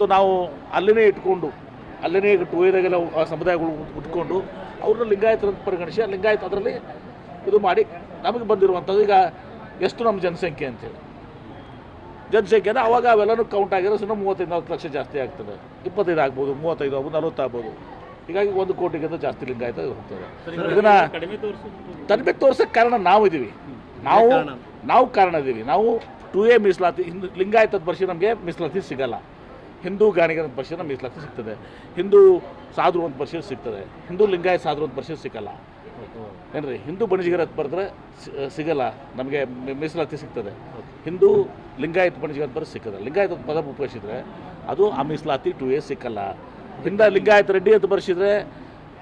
ಮತ್ತು ನಾವು ಅಲ್ಲಿನೇ ಇಟ್ಕೊಂಡು ಅಲ್ಲಿನೇ ಟೂ ಏರಿಯಾಗೆಲ್ಲ ಸಮುದಾಯಗಳು ಉಟ್ಕೊಂಡು ಅವ್ರನ್ನ ಲಿಂಗಾಯತರಂತ ಪರಿಗಣಿಸಿ ಆ ಲಿಂಗಾಯತ ಅದರಲ್ಲಿ ಇದು ಮಾಡಿ ನಮಗೆ ಬಂದಿರುವಂಥದ್ದು ಈಗ ಎಷ್ಟು ನಮ್ಮ ಜನಸಂಖ್ಯೆ ಅಂತೇಳಿ. ಜನಸಂಖ್ಯೆ ಅಂದರೆ ಅವಾಗ ಅವೆಲ್ಲನೂ ಕೌಂಟ್ ಆಗಿರೋ ಸುಮ್ಮನೆ ಮೂವತ್ತೈದು ನಲ್ವತ್ತು ಲಕ್ಷ ಜಾಸ್ತಿ ಆಗ್ತದೆ. ಇಪ್ಪತ್ತೈದು ಆಗ್ಬೋದು ಮೂವತ್ತೈದು ಆಗ್ಬೋದು ನಲ್ವತ್ತು ಆಗ್ಬೋದು. ಹೀಗಾಗಿ ಒಂದು ಕೋಟಿಗಿಂತ ಜಾಸ್ತಿ ಲಿಂಗಾಯತ ಹೋಗ್ತದೆ. ಇದನ್ನು ಕಡಿಮೆ ತೋರ್ಸೋಕ್ಕೆ ಕಾರಣ ನಾವು ಇದ್ದೀವಿ ನಾವು ನಾವು ಕಾರಣ ಇದ್ದೀವಿ ನಾವು ಟು ಎ ಮೀಸಲಾತಿ ಹಿಂದೂ ಲಿಂಗಾಯತದ ವರ್ಷ ನಮಗೆ ಮೀಸಲಾತಿ ಸಿಗಲ್ಲ. ಹಿಂದೂ ಗಾಣಿಗರ ವರ್ಷ ನಮಗೆ ಸಿಗ್ತದೆ. ಹಿಂದೂ ಸಾಧು ಒಂದು ವರ್ಷ ಸಿಗ್ತದೆ. ಹಿಂದೂ ಲಿಂಗಾಯತ ಸಾಧು ಒಂದು ವರ್ಷ ಸಿಗಲ್ಲ. ಏನ್ರಿ? ಹಿಂದೂ ಬಣಿಜಿಗರ ಅಂತ ಬರೆದ್ರೆ ಸಿಗಲ್ಲ. ನಮಗೆ ಮೀಸಲಾತಿ ಸಿಗ್ತದೆ. ಹಿಂದೂ ಲಿಂಗಾಯತ್ ಬಣಿಜಿಗರ ಅಂತ ಬರೆದು ಸಿಕ್ಕದ ಲಿಂಗಾಯತ ಅಂತ ಪದ ಉಪಯೋಗಿಸಿದ್ರೆ ಅದು ಆ ಮೀಸಲಾತಿ ಟು ಎ ಸಿಕ್ಕಲ್ಲ. ಹಿಂದ ಲಿಂಗಾಯತ್ ರೆಡ್ಡಿ ಅಂತ ಬರೆಸಿದ್ರೆ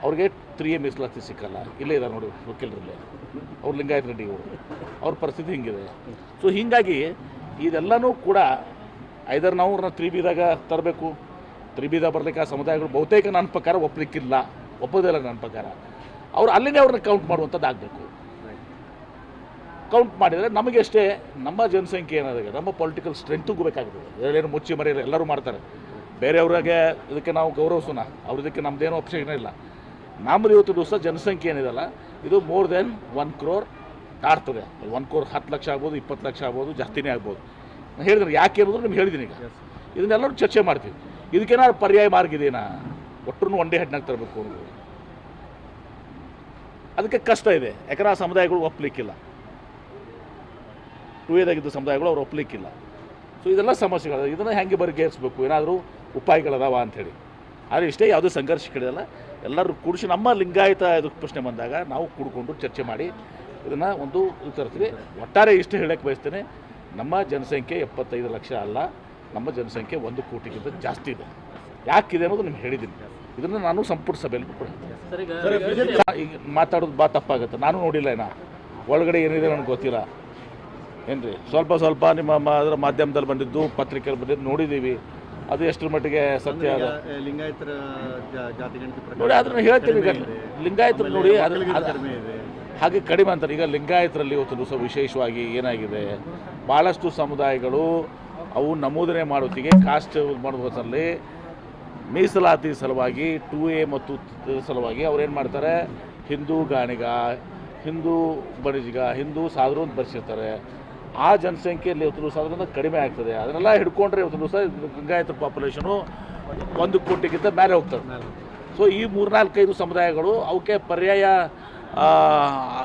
ಅವ್ರಿಗೆ ತ್ರೀ ಎ ಮೀಸಲಾತಿ ಸಿಕ್ಕಲ್ಲ. ಇಲ್ಲೇ ಇದೆ ನೋಡಿ ವಕೀಲರಲ್ಲಿ. ಅವ್ರು ಲಿಂಗಾಯತ್ ರೆಡ್ಡಿ ಅವರು ಅವ್ರ ಪರಿಸ್ಥಿತಿ ಹಿಂಗಿದೆ. ಸೊ ಹೀಗಾಗಿ ಇದೆಲ್ಲನೂ ಕೂಡ ಐದರ್ ನಾವು ಅವ್ರನ್ನ ತ್ರೀ ಬಿದಾಗ ತರಬೇಕು. ತ್ರೀ ಬಿದ ಬರಲಿಕ್ಕೆ ಆ ಸಮುದಾಯಗಳು ಬಹುತೇಕ ನನ್ನ ಪ್ರಕಾರ ಒಪ್ಪಲಿಕ್ಕಿಲ್ಲ ಒಪ್ಪೋದಿಲ್ಲ ನನ್ನ ಪ್ರಕಾರ. ಅವ್ರು ಅಲ್ಲಿನೇ ಅವ್ರನ್ನ ಕೌಂಟ್ ಮಾಡುವಂಥದ್ದು ಆಗಬೇಕು. ಕೌಂಟ್ ಮಾಡಿದರೆ ನಮಗೆ ಅಷ್ಟೇ ನಮ್ಮ ಜನಸಂಖ್ಯೆ ಏನಾದಾಗ ನಮ್ಮ ಪೊಲಿಟಿಕಲ್ ಸ್ಟ್ರೆಂತಿಗೂ ಬೇಕಾಗ್ತದೆ. ಇದರಲ್ಲೇನು ಮುಚ್ಚಿ ಮರೆಯಲ್ಲ, ಎಲ್ಲರೂ ಮಾಡ್ತಾರೆ. ಬೇರೆಯವ್ರಿಗೆ ಇದಕ್ಕೆ ನಾವು ಗೌರವಿಸೋಣ. ಅವ್ರದಕ್ಕೆ ನಮ್ಮದೇನೋ ಅಪೇಕ್ಷೆ ಇಲ್ಲ. ನಮ್ಮದು ಇವತ್ತು ದಿವಸ ಜನಸಂಖ್ಯೆ ಏನಿದೆಲ್ಲ ಇದು ಮೋರ್ ದೆನ್ ಒನ್ ಕ್ರೋರ್ ದಾಟ್ತದೆ ಒನ್ ಕ್ರೋರ್ ಹತ್ತು ಲಕ್ಷ ಆಗ್ಬೋದು, ಇಪ್ಪತ್ತು ಲಕ್ಷ ಆಗ್ಬೋದು, ಜಾಸ್ತಿನೇ ಆಗ್ಬೋದು. ಹೇಳಿದ್ರೆ ಯಾಕೆ ಇರೋದು ನಿಮ್ಗೆ ಹೇಳಿದ್ದೀನಿ ಈಗ. ಇದನ್ನೆಲ್ಲರೂ ಚರ್ಚೆ ಮಾಡ್ತೀವಿ. ಇದಕ್ಕೇನಾದ್ರು ಪರ್ಯಾಯ ಮಾರ್ಗ ಇದೇನಾ ಒಟ್ಟರು ಒಂದೇ ಹೆಡ್ನಾಗ ತರಬೇಕು ಅನ್ನೋದು ಅದಕ್ಕೆ ಕಷ್ಟ ಇದೆ. ಯಾಕಂದ್ರೆ ಆ ಸಮುದಾಯಗಳು ಒಪ್ಪಲಿಕ್ಕಿಲ್ಲ ಟೂ ಸಮುದಾಯಗಳು ಅವ್ರು ಒಪ್ಪಲಿಕ್ಕಿಲ್ಲ ಸೊ ಇದೆಲ್ಲ ಸಮಸ್ಯೆಗಳು. ಇದನ್ನು ಹೆಂಗೆ ಬಗೆಹರಿಸ್ಬೇಕು? ಏನಾದರೂ ಉಪಾಯಗಳದಾವ ಅಂಥೇಳಿ. ಆದರೆ ಇಷ್ಟೇ ಯಾವುದೇ ಸಂಘರ್ಷಗಳಿಲ್ಲ ಎಲ್ಲರೂ ಕೂಡಿಸಿ ನಮ್ಮ ಲಿಂಗಾಯತ ಇದಕ್ಕೆ ಪ್ರಶ್ನೆ ಬಂದಾಗ ನಾವು ಕೂಡಿಕೊಂಡು ಚರ್ಚೆ ಮಾಡಿ ಇದನ್ನು ಒಂದು ಇದು ತರ್ತೀವಿ. ಒಟ್ಟಾರೆ ಇಷ್ಟು ಹೇಳಕ್ಕೆ ಬಯಸ್ತೇನೆ. ನಮ್ಮ ಜನಸಂಖ್ಯೆ ಎಪ್ಪತ್ತೈದು ಲಕ್ಷ ಅಲ್ಲ ನಮ್ಮ ಜನಸಂಖ್ಯೆ ಒಂದು ಕೋಟಿಗಿಂತ ಜಾಸ್ತಿ ಇದೆ. ಯಾಕಿದೆ ಅನ್ನೋದು ನಿಮ್ಗೆ ಹೇಳಿದ್ದೀನಿ. ಇದನ್ನು ನಾನು ಸಂಪುಟ ಸಭೆಯಲ್ಲಿ ಕೂಡ ಹೇಳ್ತೀನಿ. ಸರ್ ಈಗ ಮಾತಾಡೋದು ಬಾ ತಪ್ಪಾಗುತ್ತೆ. ನಾನು ನೋಡಿಲ್ಲ ಏನ ಒಳಗಡೆ ಏನಿದೆ ನನಗೆ ಗೊತ್ತಿಲ್ಲ. ಏನ್ರಿ? ಸ್ವಲ್ಪ ಸ್ವಲ್ಪ ನಿಮ್ಮ ಅದರ ಮಾಧ್ಯಮದಲ್ಲಿ ಬಂದಿದ್ದು ಪತ್ರಿಕೆಯಲ್ಲಿ ಬಂದಿದ್ದು ನೋಡಿದ್ದೀವಿ. ಅದು ಎಷ್ಟರ ಮಟ್ಟಿಗೆ ಸತ್ಯ ಅದ? ಲಿಂಗಾಯತರ ನೋಡಿ ಅದನ್ನ ಇದೆ. ಲಿಂಗಾಯತರು ನೋಡಿ ಅದು ಹಾಗೆ ಕಡಿಮೆ ಅಂತಾರೆ. ಈಗ ಲಿಂಗಾಯತರಲ್ಲಿ ಇವತ್ತು ದಿವಸ ವಿಶೇಷವಾಗಿ ಏನಾಗಿದೆ? ಭಾಳಷ್ಟು ಸಮುದಾಯಗಳು ಅವು ನಮೂದನೆ ಮಾಡೋತ್ತಿಗೆ ಕಾಸ್ಟ್ ಮಾಡೋದ್ರಲ್ಲಿ ಮೀಸಲಾತಿ ಸಲುವಾಗಿ ಟು ಎ ಮತ್ತು ಸಲುವಾಗಿ ಅವ್ರೇನು ಮಾಡ್ತಾರೆ? ಹಿಂದೂ ಗಾಣಿಗ ಹಿಂದೂ ಬಣಿಜಿಗ ಹಿಂದೂ ಸಾಧರು ಅಂತ ಬರ್ಸಿರ್ತಾರೆ. ಆ ಜನಸಂಖ್ಯೆಯಲ್ಲಿ ಇವತ್ತು ದಿವಸ ಅದರಿಂದ ಕಡಿಮೆ ಆಗ್ತದೆ. ಅದನ್ನೆಲ್ಲ ಹಿಡ್ಕೊಂಡ್ರೆ ಇವತ್ತು ದಿವಸ ಲಿಂಗಾಯತ ಪಾಪ್ಯುಲೇಷನು ಒಂದು ಕೋಟಿಗಿಂತ ಮೇಲೆ ಹೋಗ್ತದೆ. ಸೊ ಈ ಮೂರ್ನಾಲ್ಕೈದು ಸಮುದಾಯಗಳು ಅವಕ್ಕೆ ಪರ್ಯಾಯ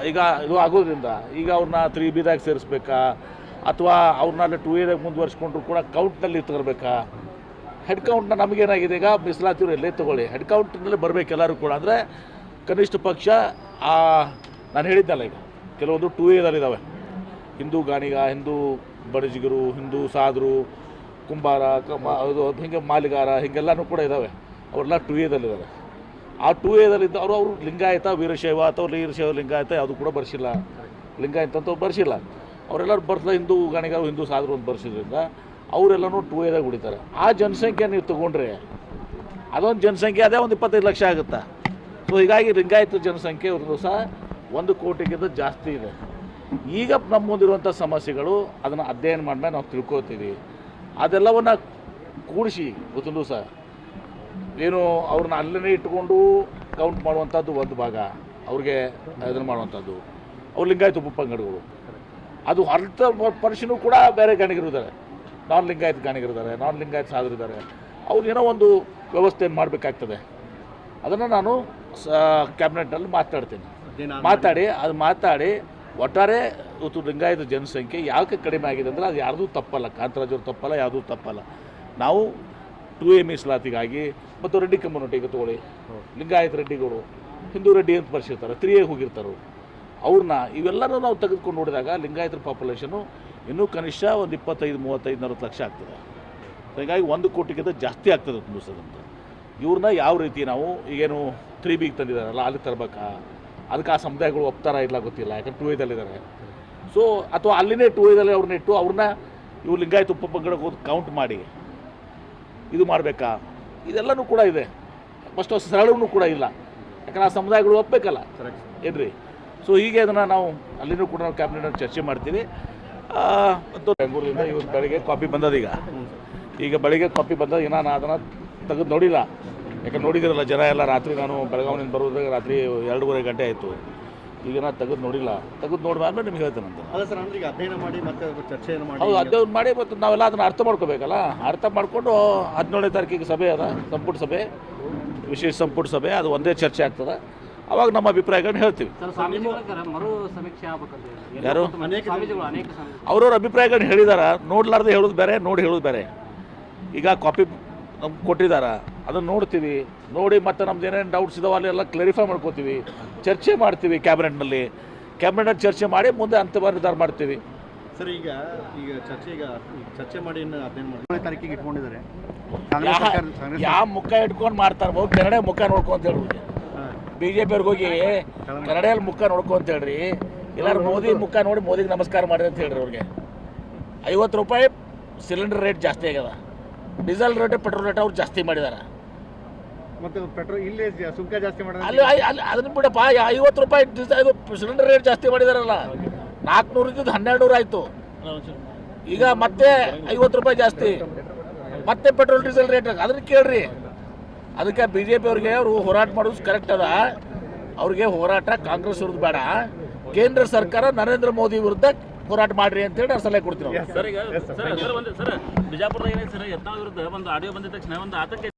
ಈಗ ಇದು ಆಗೋದ್ರಿಂದ, ಈಗ ಅವ್ರನ್ನ ತ್ರೀ ಬಿದಾಗ ಸೇರಿಸ್ಬೇಕಾ? ಅಥವಾ ಅವ್ರನ್ನ ಟೂ ಎದಾಗ ಮುಂದುವರ್ಸ್ಕೊಂಡ್ರು ಕೂಡ ಕೌಂಟ್ನಲ್ಲಿ ತರಬೇಕಾ ಹೆಡ್ ಕೌಂಟ್ನ ನಮಗೇನಾಗಿದೆ ಈಗ? ಮೀಸಲಾತಿಯವರು ಎಲ್ಲೇ ತೊಗೊಳ್ಳಿ. ಹೆಡ್ ಕೌಂಟ್ನಲ್ಲಿ ಬರಬೇಕು ಎಲ್ಲರೂ ಕೂಡ. ಅಂದರೆ ಕನಿಷ್ಠ ಪಕ್ಷ, ಆ, ನಾನು ಹೇಳಿದ್ದಲ್ಲ ಈಗ, ಕೆಲವೊಂದು ಟೂ ಎದಲ್ಲಿದ್ದಾವೆ ಹಿಂದೂ ಗಾಣಿಗ, ಹಿಂದೂ ಬಡಜಿಗರು, ಹಿಂದೂ ಸಾಧರು ಕುಂಬಾರ ಕಮ ಅದು ಹಿಂಗೆ ಮಾಲಿಗಾರ, ಹೀಗೆಲ್ಲನೂ ಕೂಡ ಇದ್ದಾವೆ ಅವರೆಲ್ಲ ಟೂ ಎದಲ್ಲಿದ್ದಾರೆ ಆ ಟೂ ಎದಲ್ಲಿದ್ದ ಅವರು ಅವರು ಲಿಂಗಾಯತ, ವೀರಶೈವ ಅಥವಾ ವೀರಶೈವ ಲಿಂಗಾಯತ ಯಾವುದು ಕೂಡ ಬರ್ಸಿಲ್ಲ. ಲಿಂಗಾಯತ ಅಂತ ಬರ್ಸಿಲ್ಲ. ಅವರೆಲ್ಲರೂ ಬರ್ತದೆ ಹಿಂದೂ ಗಾಣಿಗರು ಹಿಂದೂ ಸಾಧರು ಅಂತ ಬರ್ಸಿದ್ರಿಂದ ಅವರೆಲ್ಲನೂ ಟೂ ಎದಾಗ ಉಳಿತಾರೆ. ಆ ಜನಸಂಖ್ಯೆ ನೀವು ತಗೊಂಡ್ರೆ ಅದೊಂದು ಜನಸಂಖ್ಯೆ, ಅದೇ ಒಂದು ಇಪ್ಪತ್ತೈದು ಲಕ್ಷ ಆಗುತ್ತೆ? ಸೊ ಹೀಗಾಗಿ ಲಿಂಗಾಯತ ಜನಸಂಖ್ಯೆ ಒಂದು ಸಹ ಒಂದು ಕೋಟಿಗಿಂತ ಜಾಸ್ತಿ ಇದೆ. ಈಗ ನಮ್ಮ ಮುಂದಿರುವಂಥ ಸಮಸ್ಯೆಗಳು ಅದನ್ನು ಅಧ್ಯಯನ ಮಾಡಿದ್ಮೇಲೆ ನಾವು ತಿಳ್ಕೊತೀವಿ ಅದೆಲ್ಲವನ್ನ ಕೂಡಿಸಿ ಗೊತ್ತಲ್ಲೂ ದಿವಸ ಏನು ಅವ್ರನ್ನ ಅಲ್ಲೇ ಇಟ್ಕೊಂಡು ಕೌಂಟ್ ಮಾಡುವಂಥದ್ದು ಒಂದು ಭಾಗ. ಅವ್ರಿಗೆ ಇದನ್ನು ಮಾಡುವಂಥದ್ದು. ಅವ್ರು ಲಿಂಗಾಯತ ಉಪಪಂಗಡಗಳು. ಅದು ಅರ್ಧ ಪರ್ಸನು ಕೂಡ ಬೇರೆ ಗಾಣಿಗರು ಇದ್ದಾರೆ. ನಾನ್ ಲಿಂಗಾಯತ ಗಣಿಗರಿದ್ದಾರೆ ನಾನ್ ಲಿಂಗಾಯತ ಸಾಧರಿದ್ದಾರೆ ಅವ್ರು ಏನೋ ಒಂದು ವ್ಯವಸ್ಥೆ ಮಾಡಬೇಕಾಗ್ತದೆ. ಅದನ್ನು ನಾನು ಸ ಕ್ಯಾಬಿನೆಟ್ನಲ್ಲಿ ಮಾತಾಡ್ತೀನಿ. ಮಾತಾಡಿ, ಅದು ಮಾತಾಡಿ, ಒಟ್ಟಾರೆ ಇವತ್ತು ಲಿಂಗಾಯತ ಜನಸಂಖ್ಯೆ ಯಾಕೆ ಕಡಿಮೆ ಆಗಿದೆ ಅಂದರೆ ಅದು ಯಾರ್ದೂ ತಪ್ಪಲ್ಲ. ಕಾಂತರಾಜವ್ರು ತಪ್ಪಲ್ಲ ಯಾವುದೂ ತಪ್ಪಲ್ಲ. ನಾವು ಟು ಎ ಮೀಸಲಾತಿಗಾಗಿ ಮತ್ತು ರೆಡ್ಡಿ ಕಮ್ಯುನಿಟಿಗೆ ತಗೊಳ್ಳಿ. ಲಿಂಗಾಯತ ರೆಡ್ಡಿಗಳು ಹಿಂದೂ ರೆಡ್ಡಿ ಅಂತ ಬರ್ಸಿರ್ತಾರೆ ತ್ರೀ ಎ ಹೋಗಿರ್ತಾರೆ. ಅವ್ರನ್ನ ಇವೆಲ್ಲರೂ ನಾವು ತೆಗೆದುಕೊಂಡು ನೋಡಿದಾಗ ಲಿಂಗಾಯತರ ಪಾಪ್ಯುಲೇಷನು ಇನ್ನೂ ಕನಿಷ್ಠ ಒಂದು ಇಪ್ಪತ್ತೈದು ಮೂವತ್ತೈದು ನಲ್ವತ್ತು ಲಕ್ಷ ಆಗ್ತದೆ. ಹೀಗಾಗಿ ಒಂದು ಕೋಟಿಗಿಂತ ಜಾಸ್ತಿ ಆಗ್ತದೆ ತುಂಬಿಸೋದಂತ ಇವ್ರನ್ನ ಯಾವ ರೀತಿ ನಾವು ಈಗೇನು ತ್ರೀ ಬಿಗೆ ತಂದಿದ್ದಾರಲ್ಲ ಅಲ್ಲಿ ತರಬೇಕಾ? ಅದಕ್ಕೆ ಆ ಸಮುದಾಯಗಳು ಒಪ್ತಾರ ಇಲ್ಲ ಗೊತ್ತಿಲ್ಲ ಯಾಕಂದ್ರೆ ಟೂ ಇದಲ್ಲಿದ್ದಾರೆ ಸೊ ಅಥವಾ ಅಲ್ಲಿನೇ ಟೂ ಏದಲ್ಲಿ ಅವ್ರನ್ನ ಇಟ್ಟು ಅವ್ರನ್ನ ಇವು ಲಿಂಗಾಯತ ಉಪಪಂಗಡಕ್ಕೆ ಹೋಗಿ ಕೌಂಟ್ ಮಾಡಿ. ಇದು ಮಾಡಬೇಕಾ? ಇದೆಲ್ಲನೂ ಕೂಡ ಇದೆ. ಫಸ್ಟ್ ಸರಳವೂ ಕೂಡ ಇಲ್ಲ. ಯಾಕಂದ್ರೆ ಆ ಸಮುದಾಯಗಳು ಒಪ್ಪಬೇಕಲ್ಲ ಏನ್ರಿ? ಸೊ ಹೀಗೆ ಅದನ್ನು ನಾವು ಅಲ್ಲಿನೂ ಕೂಡ ನಾವು ಕ್ಯಾಬಿನೆಟ್ ಚರ್ಚೆ ಮಾಡ್ತೀವಿ. ಮತ್ತು ಬೆಂಗಳೂರಿಂದ ಇವತ್ತು ಬೆಳಗ್ಗೆ ಕಾಪಿ ಬಂದದೀಗ ಈಗ. ಈಗ ಬೆಳಿಗ್ಗೆ ಕಾಪಿ ಬಂದ ಇನ್ನೂ ನಾನು ಅದನ್ನು ತೆಗೆದು ನೋಡಿಲ್ಲ. ಯಾಕಂದ್ರೆ ನೋಡಿದಿರಲ್ಲ ಜನ ಎಲ್ಲ ರಾತ್ರಿ ನಾನು ಬೆಳಗಾವಿನಿಂದ ಬರುವುದಾಗ ರಾತ್ರಿ ಎರಡೂವರೆ ಗಂಟೆ ಆಯಿತು. ಈಗ ನಾನು ತೆಗೆದು ನೋಡಿಲ್ಲ. ತೆಗೆದು ನೋಡಿದ್ಮೇಲೆ ನಿಮ್ಗೆ ಹೇಳ್ತೇನೆ ಅಂತ ಅಲ್ಲ ಸರ್ ಅಂದ್ರೆ ಈಗ ಅಧ್ಯಯನ ಮಾಡಿ ಮತ್ತೆ ಚರ್ಚೆಯನ್ನು ಮಾಡಿ ಹೌದು ಅಧ್ಯಯನ ಮಾಡಿ ಮತ್ತು ನಾವೆಲ್ಲ ಅದನ್ನು ಅರ್ಥ ಮಾಡ್ಕೋಬೇಕಲ್ಲ. ಅರ್ಥ ಮಾಡಿಕೊಂಡು ಹದಿನೇಳನೇ ತಾರೀಕಿಗೆ ಸಭೆ ಅದ ಸಂಪುಟ ಸಭೆ ವಿಶೇಷ ಸಂಪುಟ ಸಭೆ ಅದು ಒಂದೇ ಚರ್ಚೆ ಆಗ್ತದೆ. ಅವಾಗ ನಮ್ಮ ಅಭಿಪ್ರಾಯಗಳನ್ನ ಹೇಳ್ತೀವಿ. ಸರ್ ಸ್ವಾಮೀಜಿಗಳ ಮರು ಸಮೀಕ್ಷೆ ಆಗ್ಬೇಕಂತ ಯಾರು? ಅವ್ರವ್ರ ಅಭಿಪ್ರಾಯಗಳನ್ನ ಹೇಳಿದಾರ. ನೋಡ್ಲಾರ್ದೆ ಹೇಳೋದು ಬೇರೆ ನೋಡಿ ಹೇಳೋದು ಬೇರೆ. ಈಗ ಕಾಪಿ ನಮ್ಗೆ ಕೊಟ್ಟಿದ್ದಾರೆ ಅದನ್ನು ನೋಡ್ತೀವಿ. ನೋಡಿ ಮತ್ತೆ ನಮ್ದು ಏನೇನು ಡೌಟ್ಸ್ ಇದಾವೆ ಅಲ್ಲಿ ಎಲ್ಲ ಕ್ಲಾರಿಫೈ ಮಾಡ್ಕೋತೀವಿ. ಚರ್ಚೆ ಮಾಡ್ತೀವಿ ಕ್ಯಾಬಿನೆಟ್ನಲ್ಲಿ ಕ್ಯಾಬಿನೆಟ್ ಚರ್ಚೆ ಮಾಡಿ ಮುಂದೆ ಅಂತಿಮ ನಿರ್ಧಾರ ಮಾಡ್ತೀವಿ. ಸರ್ ಈಗ ಈಗ ಚರ್ಚೆ ಈಗ ಚರ್ಚೆ ಮಾಡಿ ತಾರೀಕಿಗೆ ಇಟ್ಕೊಂಡಿದ್ದಾರೆ. ಕಾಂಗ್ರೆಸ್ ಯಾವ ಸರ್ಕಾರ ಕಾಂಗ್ರೆಸ್ ಯಾವ ಮುಖ ಇಟ್ಕೊಂಡು ಮಾಡ್ತಾರೆ ಹೋಗಿ ಕನ್ನಡ ಮುಖ ನೋಡ್ಕೊಂತ ಅಂತ ಹೇಳ್ಬೋದು ಬಿ ಜೆ ಪಿಯವ್ರಿಗೆ ಹೋಗಿ ಕನ್ನಡಿಯಲ್ಲಿ ಮುಖ ನೋಡ್ಕೊಂತ ಹೇಳ್ರಿ. ಎಲ್ಲರೂ ಮೋದಿ ಮುಖ ನೋಡಿ ಮೋದಿಗೆ ನಮಸ್ಕಾರ ಮಾಡಿದೆ ಅಂತ ಹೇಳ್ರಿ ಅವ್ರಿಗೆ. ಐವತ್ತು ರೂಪಾಯಿ ಸಿಲಿಂಡರ್ ರೇಟ್ ಜಾಸ್ತಿ ಆಗ್ಯದ. ಡೀಸೆಲ್ ರೇಟ್ ಪೆಟ್ರೋಲ್ ರೇಟ್ ಅವ್ರು ಜಾಸ್ತಿ ಮಾಡಿದಾರೆ. ಮತ್ತು ಪೆಟ್ರೋಲ್ ಇಲ್ಲೇ ಸುಂಕ ಜಾಸ್ತಿ ಮಾಡಿದ್ರೆ ಅಲ್ಲಿ ಅಲ್ಲಿ ಅದನ್ನ ಬಿಡಪ್ಪ ಐವತ್ತು ರೂಪಾಯಿ ಡೀಸೆಲ್ ಸಿಲಿಂಡರ್ ರೇಟ್ ಜಾಸ್ತಿ ಮಾಡಿದಾರಲ್ಲ. ನಾಲ್ಕುನೂರು ಇದ್ದಿದ್ದು ಹನ್ನೆರಡು ನೂರು ಆಯಿತು. ಈಗ ಮತ್ತೆ ಐವತ್ತು ರೂಪಾಯಿ ಜಾಸ್ತಿ. ಮತ್ತೆ ಪೆಟ್ರೋಲ್ ಡೀಸೆಲ್ ರೇಟ್ ಅದನ್ನ ಕೇಳ್ರಿ. ಅದಕ್ಕೆ ಬಿ ಜೆ ಪಿ ಅವ್ರಿಗೆ ಅವರು ಹೋರಾಟ ಮಾಡೋದು ಕರೆಕ್ಟ್ ಅದ. ಅವ್ರಿಗೆ ಹೋರಾಟ ಕಾಂಗ್ರೆಸ್ ವಿರುದ್ಧ ಬೇಡ. ಕೇಂದ್ರ ಸರ್ಕಾರ ನರೇಂದ್ರ ಮೋದಿ ವಿರುದ್ಧ ಹೋರಾಟ ಮಾಡ್ರಿ ಅಂತೇಳಿ ಹೇಳಿ ಸಲಹೆ ಕೊಡ್ತೀನಿ ಅವ್ರಿಗೆ. ಸರ್ ಈಗ ಸರ್ ಸರ್ ಒಂದು ಸರ್ ಬಿಜಾಪುರದಾಗ ಏನಾಯ್ತು ಸರ್ ಯತ್ನಾಳ್ ವಿರುದ್ಧ ಒಂದು ಆಡಿಯೋ ಬಂದಿದ ತಕ್ಷಣ ಒಂದು ಆತಂಕ